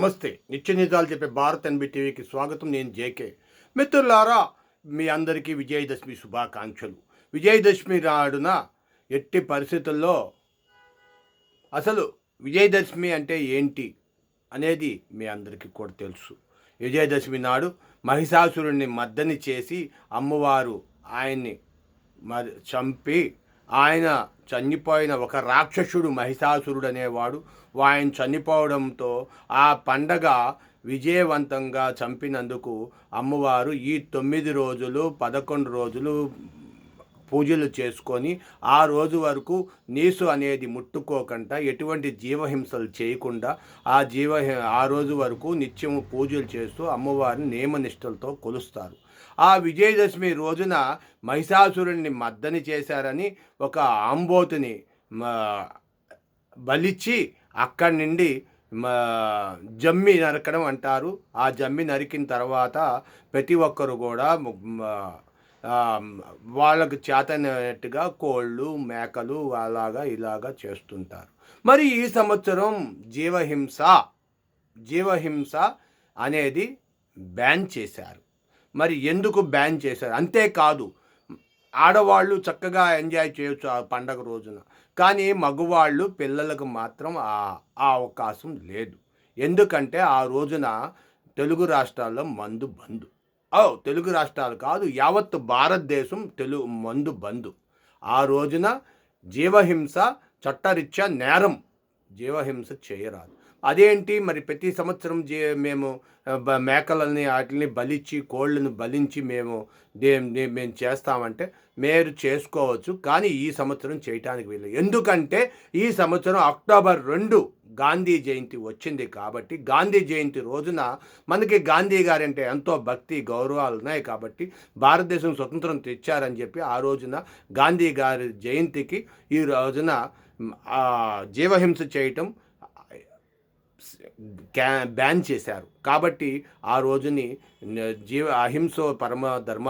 నమస్తే. నిత్య నిజాలు చెప్పే భారత్ ఎన్బి టీవీకి స్వాగతం. నేను జేకే. మిత్రులారా మీ అందరికీ విజయదశమి శుభాకాంక్షలు. విజయదశమి నాడున ఎట్టి పరిస్థితుల్లో అసలు విజయదశమి అంటే ఏంటి అనేది మీ అందరికీ కూడా తెలుసు. విజయదశమి నాడు మహిషాసురుణ్ణి మద్దని చేసి అమ్మవారు ఆయన్ని మరి చంపి ఆయన చనిపోయిన ఒక రాక్షసుడు మహిషాసురుడు అనేవాడు ఆయన చనిపోవడంతో ఆ పండగ విజయవంతంగా చంపినందుకు అమ్మవారు ఈ తొమ్మిది రోజులు పదకొండు రోజులు పూజలు చేసుకొని ఆ రోజు వరకు నీసు అనేది ముట్టుకోకుండా ఎటువంటి జీవహింసలు చేయకుండా ఆ జీవ ఆ రోజు వరకు నిత్యము పూజలు చేస్తూ అమ్మవారిని నియమనిష్టలతో కొలుస్తారు. ఆ విజయదశమి రోజున మహిషాసురుణ్ణి మద్దని చేశారని ఒక ఆంబోతుని బలిచ్చి అక్కడి నుండి జమ్మి నరకడం అంటారు. ఆ జమ్మి నరికిన తర్వాత ప్రతి ఒక్కరు కూడా వాళ్ళకు చేతనట్టుగా కోళ్ళు మేకలు అలాగా ఇలాగా చేస్తుంటారు. మరి ఈ సంవత్సరం జీవహింస జీవహింస అనేది బ్యాన్ చేశారు. మరి ఎందుకు బ్యాన్ చేశారు? అంతేకాదు ఆడవాళ్ళు చక్కగా ఎంజాయ్ చేయొచ్చు ఆ పండగ రోజున కానీ మగవాళ్ళు పిల్లలకు మాత్రం ఆ ఆ అవకాశం లేదు. ఎందుకంటే ఆ రోజున తెలుగు రాష్ట్రాల్లో మందు బంధు ఓ తెలుగు రాష్ట్రాలు కాదు యావత్ భారతదేశం తెలుగు మందు బంధు ఆ రోజున జీవహింస చట్టరీత్యా నేరం. జీవహింస చేయరాదు. అదేంటి? మరి ప్రతి సంవత్సరం జీ మేము మేకలని వాటిని బలిచ్చి కోళ్ళను బలించి మేము దే- మేము చేస్తామంటే మీరు చేసుకోవచ్చు కానీ ఈ సంవత్సరం చేయటానికి వీలు ఎందుకంటే ఈ సంవత్సరం అక్టోబర్ రెండు గాంధీ జయంతి వచ్చింది కాబట్టి గాంధీ జయంతి రోజున మనకి గాంధీ గారంటే ఎంతో భక్తి గౌరవాలు ఉన్నాయి కాబట్టి భారతదేశం స్వతంత్రం తెచ్చారని చెప్పి ఆ రోజున గాంధీ గారి జయంతికి ఈ రోజున జీవహింస చేయటం క్యా బ్యాన్ చేశారు. కాబట్టి ఆ రోజుని జీవ అహింసో పరమ ధర్మ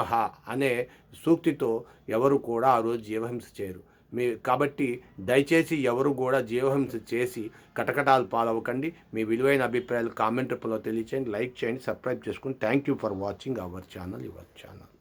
అనే సూక్తితో ఎవరు కూడా ఆ రోజు జీవహింస చేయరు. మీ కాబట్టి దయచేసి ఎవరు కూడా జీవహింస చేసి కటకటాలు పాలవ్వకండి. మీ విలువైన అభిప్రాయాలు కామెంట్ రూపంలో తెలియచేయండి. లైక్ చేయండి సబ్స్క్రైబ్ చేసుకుని thank you for watching our channel your channel.